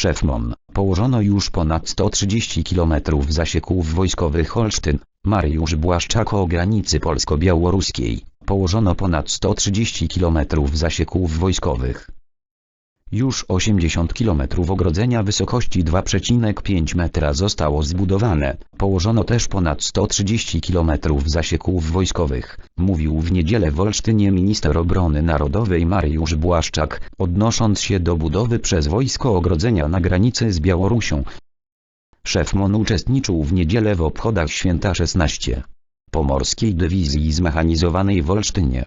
Szef MON, położono już ponad 130 km zasieków wojskowych Holsztyn, Mariusz Błaszczak o granicy polsko-białoruskiej, położono ponad 130 km zasieków wojskowych. Już 80 km ogrodzenia wysokości 2,5 metra zostało zbudowane, położono też ponad 130 km zasieków wojskowych, mówił w niedzielę w Olsztynie minister obrony narodowej Mariusz Błaszczak, odnosząc się do budowy przez wojsko ogrodzenia na granicy z Białorusią. Szef MON uczestniczył w niedzielę w obchodach święta 16. Pomorskiej Dywizji Zmechanizowanej w Olsztynie.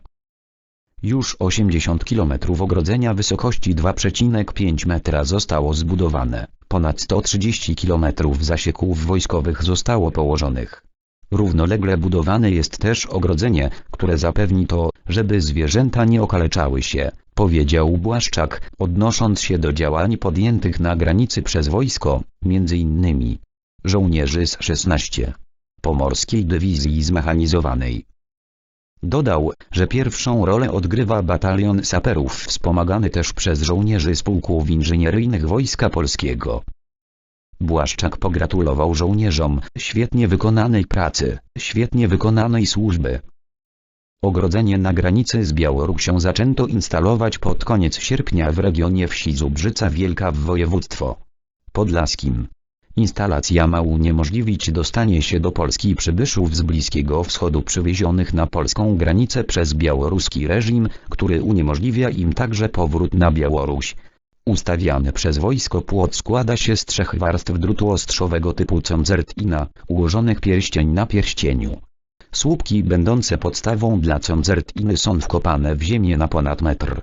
Już 80 km ogrodzenia wysokości 2,5 metra zostało zbudowane, ponad 130 km zasieków wojskowych zostało położonych. Równolegle budowane jest też ogrodzenie, które zapewni to, żeby zwierzęta nie okaleczały się, powiedział Błaszczak, odnosząc się do działań podjętych na granicy przez wojsko, m.in. żołnierzy z 16. Pomorskiej Dywizji Zmechanizowanej. Dodał, że pierwszą rolę odgrywa batalion saperów wspomagany też przez żołnierzy z pułków inżynieryjnych Wojska Polskiego. Błaszczak pogratulował żołnierzom świetnie wykonanej pracy, świetnie wykonanej służby. Ogrodzenie na granicy z Białorusią zaczęto instalować pod koniec sierpnia w regionie wsi Zubrzyca Wielka w województwo podlaskim. Instalacja ma uniemożliwić dostanie się do Polski przybyszów z Bliskiego Wschodu przywiezionych na polską granicę przez białoruski reżim, który uniemożliwia im także powrót na Białoruś. Ustawiany przez wojsko płot składa się z trzech warstw drutu ostrzowego typu concertina, ułożonych pierścień na pierścieniu. Słupki będące podstawą dla concertiny są wkopane w ziemię na ponad metr.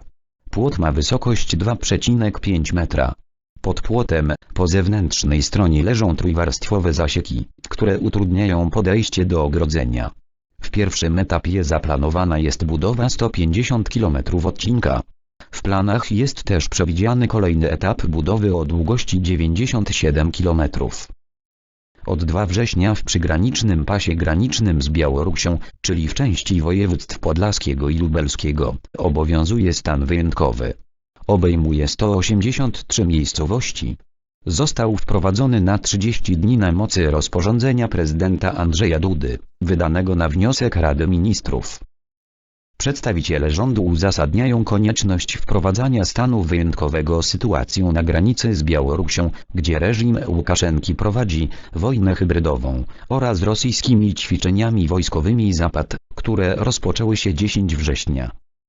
Płot ma wysokość 2,5 metra. Pod płotem, po zewnętrznej stronie leżą trójwarstwowe zasieki, które utrudniają podejście do ogrodzenia. W pierwszym etapie zaplanowana jest budowa 150 km odcinka. W planach jest też przewidziany kolejny etap budowy o długości 97 km. Od 2 września w przygranicznym pasie granicznym z Białorusią, czyli w części województw podlaskiego i lubelskiego, obowiązuje stan wyjątkowy obejmuje 183 miejscowości. Został wprowadzony na 30 dni na mocy rozporządzenia prezydenta Andrzeja Dudy, wydanego na wniosek Rady Ministrów. Przedstawiciele rządu uzasadniają konieczność wprowadzania stanu wyjątkowego sytuacją na granicy z Białorusią, gdzie reżim Łukaszenki prowadzi wojnę hybrydową, oraz rosyjskimi ćwiczeniami wojskowymi Zapad, które rozpoczęły się 10 września.